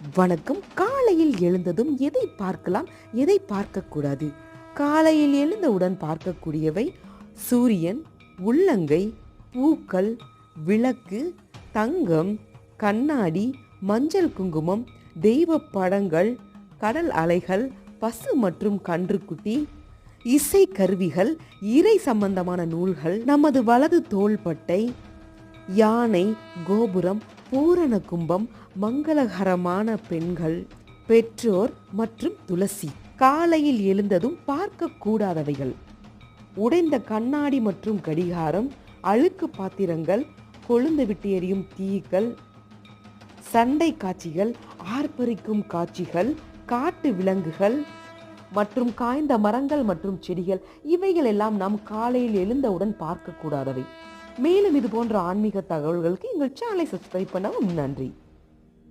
வணக்கம். காலையில் எழுந்ததும் எதை பார்க்கலாம் எதை பார்க்கக்கூடாது? காலையில் எழுந்தவுடன் பார்க்கக்கூடியவை சூரியன் உள்ளங்கை பூக்கள் விளக்கு தங்கம் கண்ணாடி மஞ்சள் குங்குமம் தெய்வ படங்கள் கடல் அலைகள் பசு மற்றும் கன்றுக்குட்டி இசை கருவிகள் இறை சம்பந்தமான நூல்கள் நமது வலது தோள்பட்டை யானை கோபுரம் பூரண கும்பம் மங்களகரமான பெண்கள் பெற்றோர் மற்றும் துளசி. காலையில் எழுந்ததும் பார்க்க கூடாதவைகள். உடைந்த கண்ணாடி மற்றும் கடிகாரம் அழுக்கு பாத்திரங்கள் கொழுந்து விட்டு எரியும் தீக்கள் சண்டை காட்சிகள் ஆர்ப்பரிக்கும் காட்சிகள் காட்டு விலங்குகள் மற்றும் காய்ந்த மரங்கள் மற்றும் செடிகள். இவைகள் எல்லாம் நாம் காலையில் எழுந்தவுடன் பார்க்கக்கூடாதவை மேலும் இது போன்ற ஆன்மீக தகவல்களுக்கு எங்கள் சேனலை சப்ஸ்கிரைப் பண்ணவும் நன்றி.